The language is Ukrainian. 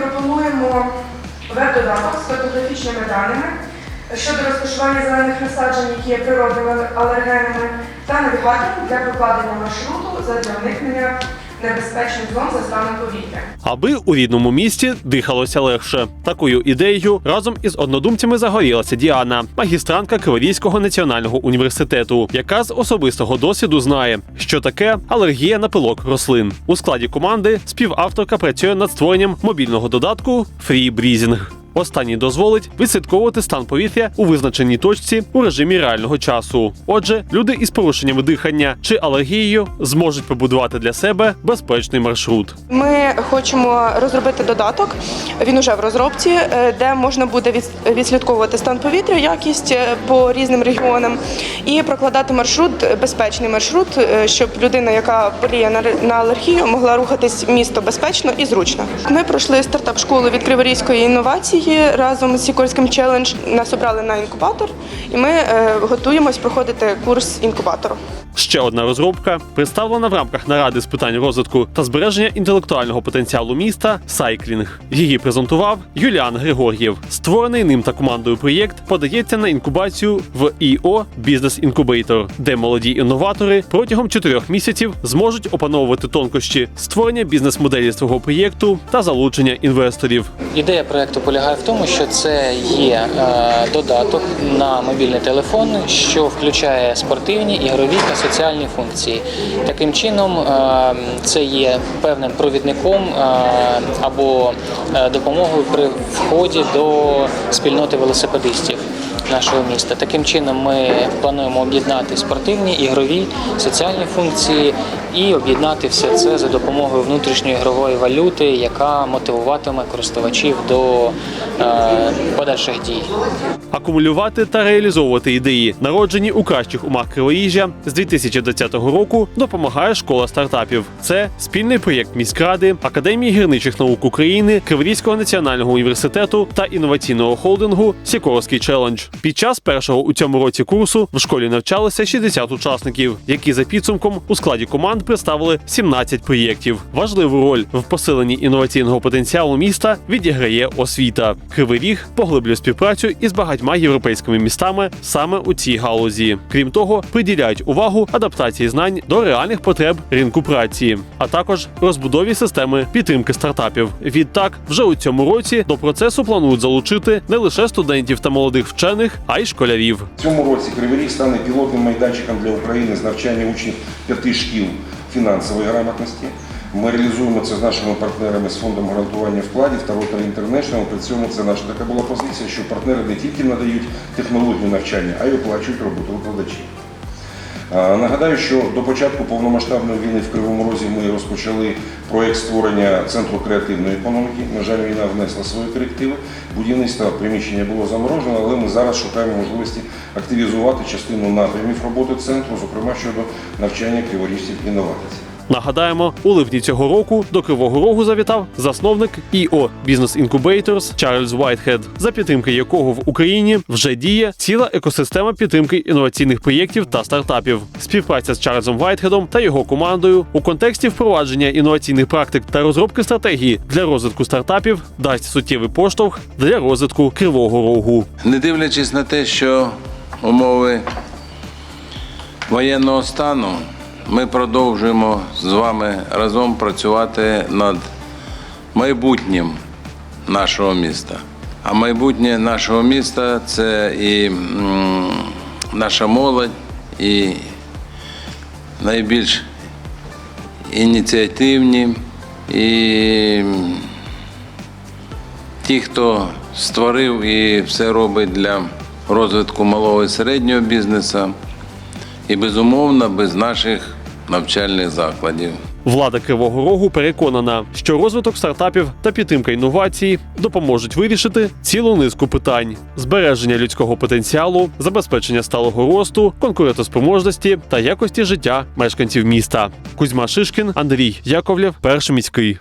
пропонуємо веб-додаток з фотографічними даними щодо розташування зелених насаджень, які є природними алергенами, та навігатором для прокладення маршруту задля уникнення небезпечних зон за станом повітря. Аби у рідному місті дихалося легше. Такою ідеєю разом із однодумцями загорілася Діана, магістрантка Криворізького національного університету, яка з особистого досвіду знає, що таке алергія на пилок рослин. У складі команди співавторка працює над створенням мобільного додатку Free Breathing. Останній дозволить відслідковувати стан повітря у визначеній точці у режимі реального часу. Отже, люди із порушеннями дихання чи алергією зможуть побудувати для себе безпечний маршрут. Ми хочемо розробити додаток. Він уже в розробці, е, де можна буде від- відслідковувати стан повітря, якість е, по різним регіонам і прокладати маршрут, безпечний маршрут, е, щоб людина, яка боліє на алергію, могла рухатись місто безпечно і зручно. Ми пройшли стартап школу від Криворізької інновації разом з Сікорським челендж. Нас обрали на інкубатор, і ми е, готуємось проходити курс інкубатору. Ще одна розробка представлена в рамках наради з питань розвитку та збереження інтелектуального потенціалу міста Сайклінг. Її презентував Юліан Григор'єв. Створений ним та командою проєкт подається на інкубацію в EO Business Incubator, де молоді інноватори протягом чотирьох місяців зможуть опановувати тонкощі створення бізнес-моделі свого проєкту та залучення інвесторів. Ідея проекту полягає в тому, що це є е, додаток на мобільний телефон, що включає спортивні, ігрові та соціальні функції. Таким чином, е, це є певним провідником е, або допомогою при вході до спільноти велосипедистів. Нашого міста таким чином ми плануємо об'єднати спортивні, ігрові, соціальні функції і об'єднати все це за допомогою внутрішньої ігрової валюти, яка мотивуватиме користувачів до е, подальших дій. Акумулювати та реалізовувати ідеї, народжені у кращих умах Криворіжжя з 2020 року, допомагає школа стартапів. Це спільний проєкт міськради, академії гірничих наук України, Криворізького національного університету та інноваційного холдингу Сікорський челендж. Під час першого у цьому році курсу в школі навчалися 60 учасників, які за підсумком у складі команд представили 17 проєктів. Важливу роль в посиленні інноваційного потенціалу міста відіграє освіта. Кривий Ріг поглиблює співпрацю із багатьма європейськими містами саме у цій галузі. Крім того, приділяють увагу адаптації знань до реальних потреб ринку праці, а також розбудові системи підтримки стартапів. Відтак, вже у цьому році до процесу планують залучити не лише студентів та молодих вчених, а й школярів. В цьому році Кривий Ріг стане пілотним майданчиком для України з навчання учнів п'яти шкіл фінансової грамотності. Ми реалізуємо це з нашими партнерами з фондом гарантування вкладів та Rotary International. При цьому це наша така була позиція, що партнери не тільки надають технологію навчання, а й оплачують роботу викладачів. Нагадаю, що до початку повномасштабної війни в Кривому Розі ми розпочали проєкт створення центру креативної економіки. На жаль, війна внесла свої корективи. Будівництво приміщення було заморожено, але ми зараз шукаємо можливості активізувати частину напрямів роботи центру, зокрема щодо навчання криворіжців інновацій. Нагадаємо, у липні цього року до Кривого Рогу завітав засновник EO Business Incubators Чарльз Вайтхед, за підтримки якого в Україні вже діє ціла екосистема підтримки інноваційних проєктів та стартапів. Співпраця з Чарльзом Вайтхедом та його командою у контексті впровадження інноваційних практик та розробки стратегії для розвитку стартапів дасть суттєвий поштовх для розвитку Кривого Рогу. Не дивлячись на те, що умови воєнного стану, ми продовжуємо з вами разом працювати над майбутнім нашого міста. А майбутнє нашого міста це і наша молодь, і найбільш ініціативні, і ті, хто створив і все робить для розвитку малого і середнього бізнесу, і безумовно без наших навчальних закладів. Влада Кривого Рогу переконана, що розвиток стартапів та підтримка інновацій допоможуть вирішити цілу низку питань: збереження людського потенціалу, забезпечення сталого росту, конкурентоспроможності та якості життя мешканців міста. Кузьма Шишкін, Андрій Яковлєв, перший міський.